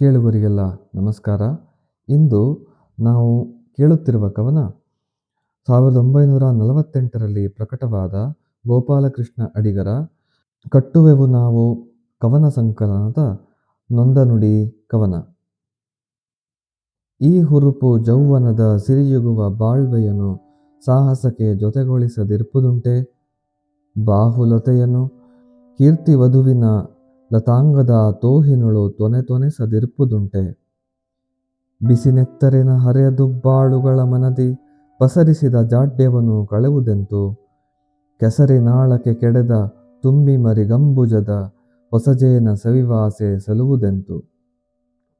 ಕೇಳುಗರಿಗೆಲ್ಲ ನಮಸ್ಕಾರ. ಇಂದು ನಾವು ಕೇಳುತ್ತಿರುವ ಕವನ ಸಾವಿರದ ಒಂಬೈನೂರ ನಲವತ್ತೆಂಟರಲ್ಲಿ ಪ್ರಕಟವಾದ ಗೋಪಾಲಕೃಷ್ಣ ಅಡಿಗರ ಕಟ್ಟುವೆವು ನಾವು ಕವನ ಸಂಕಲನದ ನೊಂದ ನುಡಿ ಕವನ. ಈ ಹುರುಪು ಜೌವನದ ಸಿರಿಯುಗುವ ಬಾಳ್ವೆಯನು ಸಾಹಸಕ್ಕೆ ಜೊತೆಗೊಳಿಸದಿರ್ಪುದುಂಟೆ ಬಾಹುಲತೆಯನು ಕೀರ್ತಿವಧುವಿನ ಲತಾಂಗದ ತೋಹಿನುಳು ತೊನೆ ಬಿಸಿ ಬಿಸಿನೆತ್ತರಿನ ಹರೆಯದುಬ್ಬಾಳುಗಳ ಮನದಿ ಪಸರಿಸಿದ ಜಾಡ್ಯವನ್ನು ಕಳೆವುದೆಂತು? ಕೆಸರಿನಾಳಕ್ಕೆ ಕೆಡೆದ ತುಂಬಿ ಮರಿಗಂಬುಜದ ಹೊಸಜೇನ ಸವಿವಾಸೆ ಸಲುವುದೆಂತು?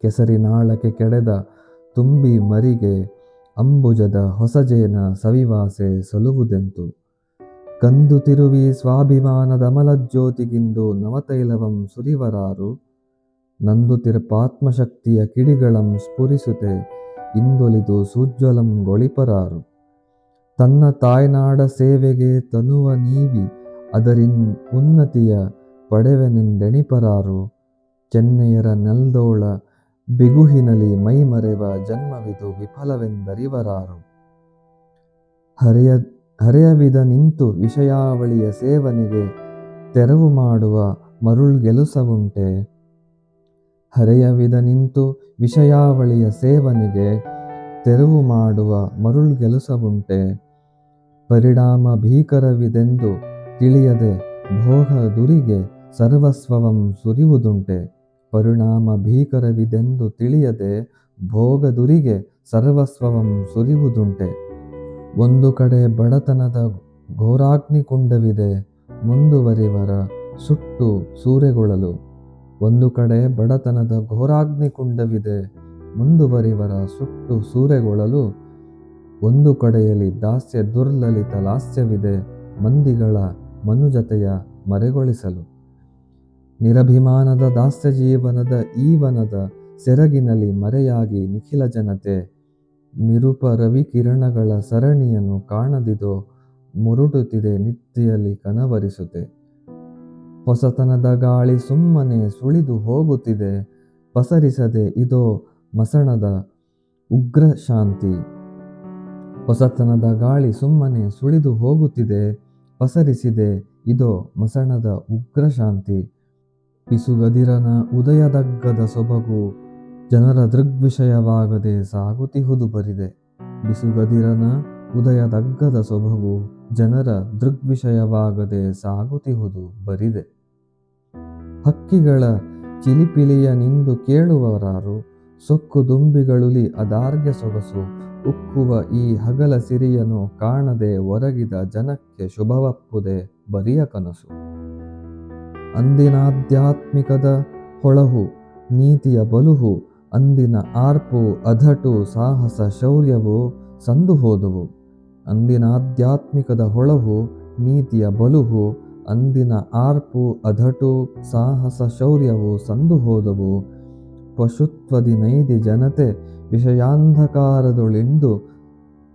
ಕೆಸರಿನಾಳಕ್ಕೆ ಕೆಡೆದ ತುಂಬಿ ಮರಿಗೆ ಅಂಬುಜದ ಹೊಸಜೇನ ಸವಿವಾಸೆ ಸಲುವುದೆಂತು? ಕಂದು ತಿರುವಿ ಸ್ವಾಭಿಮಾನದ ಅಮಲಜ್ಯೋತಿಗಿಂದು ನವತೈಲವಂ ಸುರಿವರಾರು. ನಂದು ತಿರುಪಾತ್ಮಶಕ್ತಿಯ ಕಿಡಿಗಳಂ ಸ್ಫುರಿಸುತ್ತೆ ಇಂದೊಲಿದು ಸೂಜ್ವಲಂ ಗೊಳಿಪರಾರು. ತನ್ನ ತಾಯ್ನಾಡ ಸೇವೆಗೆ ತನುವ ನೀವಿ, ಅದರಿನ್ ಉನ್ನತಿಯ ಪಡೆವೆನೆಂದೆಣಿಪರಾರು. ಚೆನ್ನೆಯರ ನೆಲ್ದೋಳ ಬಿಗುಹಿನಲಿ ಮೈಮರೆವ ಜನ್ಮವಿದು ವಿಫಲವೆಂದರಿವರಾರು. ಹರೆಯ ಹರೆಯವಿದ ನಿಂತು ವಿಷಯಾವಳಿಯ ಸೇವನೆಗೆ ತೆರವು ಮಾಡುವ ಮರುಳ್ಗೆಲುಸವುಂಟೆ ಹರೆಯವಿದ ನಿಂತು ವಿಷಯಾವಳಿಯ ಸೇವನೆಗೆ ತೆರವು ಮಾಡುವ ಮರುಳ್ಗೆಲುಸವುಂಟೆ ಪರಿಣಾಮ ಭೀಕರವಿದೆಂದು ತಿಳಿಯದೆ ಭೋಗ ದುರಿಗೆ ಸರ್ವಸ್ವವಂ ಸುರಿಯುವುದುಂಟೆ. ಪರಿಣಾಮ ಭೀಕರವಿದೆಂದು ತಿಳಿಯದೆ ಭೋಗದುರಿಗೆ ಸರ್ವಸ್ವವಂ ಸುರಿಯುವುದುಂಟೆ. ಒಂದು ಕಡೆ ಬಡತನದ ಘೋರಾಗ್ನಿಕುಂಡವಿದೆ ಮುಂದುವರಿವರ ಸುಟ್ಟು ಸೂರೆಗೊಳ್ಳಲು. ಒಂದು ಕಡೆ ಬಡತನದ ಘೋರಾಗ್ನಿಕುಂಡವಿದೆ ಮುಂದುವರಿವರ ಸುಟ್ಟು ಸೂರೆಗೊಳ್ಳಲು. ಒಂದು ಕಡೆಯಲ್ಲಿ ದಾಸ್ಯ ದುರ್ಲಲಿತ ಲಾಸ್ಯವಿದೆ, ಮಂದಿಗಳ ಮನುಜತೆಯ ಮರೆಗೊಳಿಸಲು. ನಿರಭಿಮಾನದ ದಾಸ್ಯ ಜೀವನದ ಈವನದ ಸೆರಗಿನಲ್ಲಿ ಮರೆಯಾಗಿ ನಿಖಿಲ ಜನತೆ ಮಿರುಪ ರವಿಕಿರಣಗಳ ಸರಣಿಯನ್ನು ಕಾಣದಿದೋ ಮುರುಡುತ್ತಿದೆ ನಿತ್ಯಲಿ ಕನವರಿಸುತ್ತೆ. ಹೊಸತನದ ಗಾಳಿ ಸುಮ್ಮನೆ ಸುಳಿದು ಹೋಗುತ್ತಿದೆ. ಪಸರಿಸದೆ ಇದೋ ಮಸಣದ ಉಗ್ರ ಶಾಂತಿ. ಹೊಸತನದ ಗಾಳಿ ಸುಮ್ಮನೆ ಸುಳಿದು ಹೋಗುತ್ತಿದೆ. ಪಸರಿಸಿದೆ ಇದೋ ಮಸಣದ ಉಗ್ರ ಶಾಂತಿ. ಪಿಸುಗದಿರನ ಉದಯದಗ್ಗದ ಸೊಬಗು ಜನರ ದೃಗ್ವಿಷಯವಾಗದೆ ಸಾಗುತಿಹುದು ಬರಿದೆ. ಬಿಸುಗದಿರನ ಉದಯದಗ್ಗದ ಸೊಬಗು ಜನರ ದೃಗ್ವಿಷಯವಾಗದೆ ಸಾಗುತಿಹುದು ಬರಿದೆ. ಹಕ್ಕಿಗಳ ಚಿಲಿಪಿಲಿಯ ನಿಂದು ಕೇಳುವವರಾರು, ಸೊಕ್ಕು ದುಂಬಿಗಳುಲಿ ಅದಾರ್ಘ್ಯ ಸೊಗಸು, ಉಕ್ಕುವ ಈ ಹಗಲ ಸಿರಿಯನು ಕಾಣದೆ ಒರಗಿದ ಜನಕ್ಕೆ ಶುಭವಪ್ಪುದೆ ಬರಿಯ ಕನಸು. ಅಂದಿನಾಧ್ಯಾತ್ಮಿಕದ ಹೊಳಹು, ನೀತಿಯ ಬಲುಹು ಅಂದಿನ ಆರ್ಪು, ಅಧಟು, ಸಾಹಸ, ಶೌರ್ಯವು ಸಂದು ಹೋದುವು. ಅಂದಿನಾಧ್ಯಾತ್ಮಿಕದ ಹೊಳಹು ನೀತಿಯ ಬಲುಹು ಅಂದಿನ ಆರ್ಪು, ಅಧಟು, ಸಾಹಸ, ಶೌರ್ಯವು ಸಂದು ಹೋದವು. ಪಶುತ್ವದಿ ನೈದಿ ಜನತೆ ವಿಷಯಾಂಧಕಾರದೊಳೆಂದು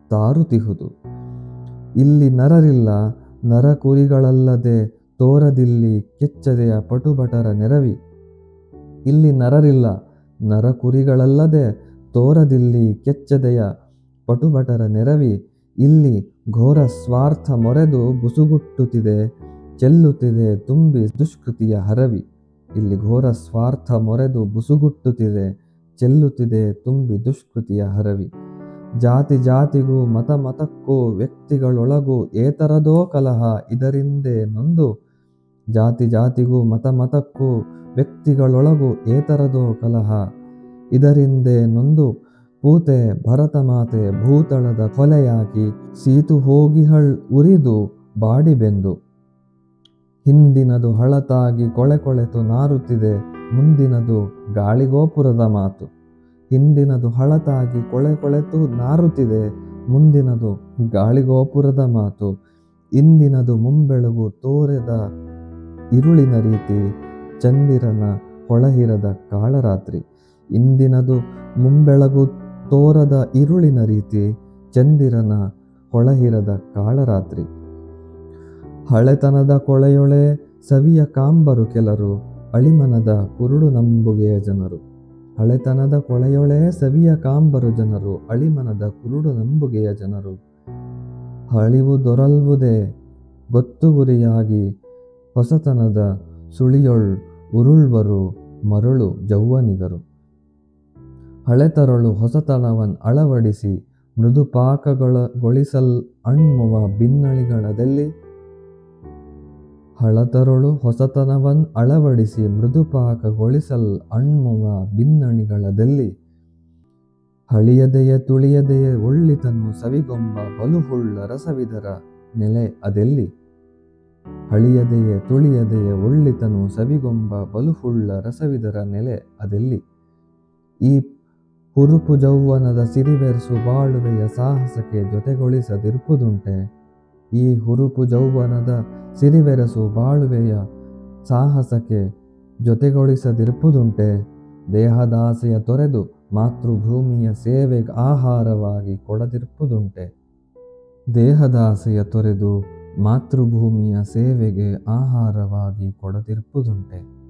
ತಾರುತಿಹುದು. ಇಲ್ಲಿ ನರರಿಲ್ಲ, ನರಕುರಿಗಳಲ್ಲದೆ ತೋರದಿಲ್ಲಿ ಕೆಚ್ಚದೆಯ ಪಟುಬಟರ ನೆರವಿ. ಇಲ್ಲಿ ನರರಿಲ್ಲ ನರಕುರಿಗಳಲ್ಲದೆ ತೋರದಿಲ್ಲಿ ಕೆಚ್ಚದೆಯ ಪಟುಭಟರ ನೆರವಿ, ಇಲ್ಲಿ ಘೋರ ಸ್ವಾರ್ಥ ಮೊರೆದು ಬುಸುಗುಟ್ಟುತ್ತಿದೆ, ಚೆಲ್ಲುತ್ತಿದೆ ತುಂಬಿ ದುಷ್ಕೃತಿಯ ಹರವಿ. ಇಲ್ಲಿ ಘೋರ ಸ್ವಾರ್ಥ ಮೊರೆದು ಬುಸುಗುಟ್ಟುತ್ತಿದೆ, ಚೆಲ್ಲುತ್ತಿದೆ ತುಂಬಿ ದುಷ್ಕೃತಿಯ ಹರವಿ. ಜಾತಿ ಜಾತಿಗೂ ಮತ ಮತಕ್ಕೂ ವ್ಯಕ್ತಿಗಳೊಳಗೂ ಏತರದೋ ಕಲಹ ಇದರಿಂದೇ ನೊಂದು. ಜಾತಿ ಜಾತಿಗೂ ಮತ ಮತಕ್ಕೂ ವ್ಯಕ್ತಿಗಳೊಳಗೂ ಏತರದೋ ಕಲಹ. ಇದರಿಂದೇ ನೊಂದು ಪೂತೆ ಭರತ ಮಾತೆ ಭೂತಳದ ಕೊಲೆಯಾಗಿ ಸೀತು ಹೋಗಿಹಳ್ ಉರಿದು ಬಾಡಿಬೆಂದು ಹಿಂದಿನದು ಹಳತಾಗಿ ಕೊಳೆ ಕೊಳೆತು ನಾರುತ್ತಿದೆ, ಮುಂದಿನದು ಗಾಳಿಗೋಪುರದ ಮಾತು. ಹಿಂದಿನದು ಹಳತಾಗಿ ಕೊಳೆ ಕೊಳೆತು ನಾರುತ್ತಿದೆ, ಮುಂದಿನದು ಗಾಳಿಗೋಪುರದ ಮಾತು. ಇಂದಿನದು ಮುಂಬೆಳಗು ತೋರೆದ ಇರುಳಿನ ರೀತಿ ಚಂದಿರನ ಹೊಳಹಿರದ ಕಾಳರಾತ್ರಿ. ಇಂದಿನದು ಮುಂಬೆಳಗು ತೋರದ ಇರುಳಿನ ರೀತಿ ಚಂದಿರನ ಹೊಳಹಿರದ ಕಾಳರಾತ್ರಿ. ಹಳೆತನದ ಕೊಳೆಯೊಳೆ ಸವಿಯ ಕಾಂಬರು ಕೆಲರು, ಅಳಿಮನದ ಕುರುಡು ನಂಬುಗೆಯ ಜನರು. ಹಳೆತನದ ಕೊಳೆಯೊಳೆ ಸವಿಯ ಕಾಂಬರು ಜನರು, ಅಳಿಮನದ ಕುರುಡು ನಂಬುಗೆಯ ಜನರು. ಹಳಿವು ದೊರಲ್ವುದೇ ಗೊತ್ತು ಗುರಿಯಾಗಿ ಹೊಸತನದ ಸುಳಿಯೊಳ್ ಉರುಳ್ವರು ಮರುಳು ಜೌವನಿಗರು ಹಳೆತರಳು ಹೊಸತನವನ್ ಅಳವಡಿಸಿ ಮೃದುಪಾಕಗೊಳಿಸಲ್ ಅಣ್ಮುವ ಬಿನ್ನಳಿಗಳದಲ್ಲಿ. ಹಳತರಳು ಹೊಸತನವನ್ ಅಳವಡಿಸಿ ಮೃದುಪಾಕಗೊಳಿಸಲ್ ಅಣ್ಮುವ ಬಿನ್ನಣಿಗಳದಲ್ಲಿ ಹಳಿಯದೆಯ ತುಳಿಯದೆಯ ಒಳ್ಳಿತನು ಸವಿಗೊಂಬ ಬಲುಹುಳ್ಳ ರಸವಿದರ ನೆಲೆ ಅದೆಲ್ಲಿ? ಹಳಿಯದೆಯೇ ತುಳಿಯದೆಯ ಒಳ್ಳಿತನು, ಸವಿಗೊಂಬ ಬಲುಹುಳ್ಳ ರಸವಿದರ ನೆಲೆ ಅದೆಲ್ಲಿ? ಈ ಹುರುಪು ಜೌವನದ ಸಿರಿವೆರಸು ಬಾಳುವೆಯ ಸಾಹಸಕ್ಕೆ ಜೊತೆಗೊಳಿಸದಿರ್ಪುದುಂಟೆ ಈ ಹುರುಪು ಜೌವನದ ಸಿರಿವೆರಸು ಬಾಳುವೆಯ ಸಾಹಸಕ್ಕೆ ಜೊತೆಗೊಳಿಸದಿರ್ಪುದುಂಟೆ ದೇಹದಾಸೆಯ ತೊರೆದು ಮಾತೃಭೂಮಿಯ ಸೇವೆಗೆ ಆಹಾರವಾಗಿ ಕೊಡದಿರ್ಪುದುಂಟೆ ದೇಹದಾಸೆಯ ತೊರೆದು ಮಾತೃಭೂಮಿಯ ಸೇವೆಗೆ ಆಹಾರವಾಗಿ ಕೊಡದಿರ್ಪುದುಂಟೆ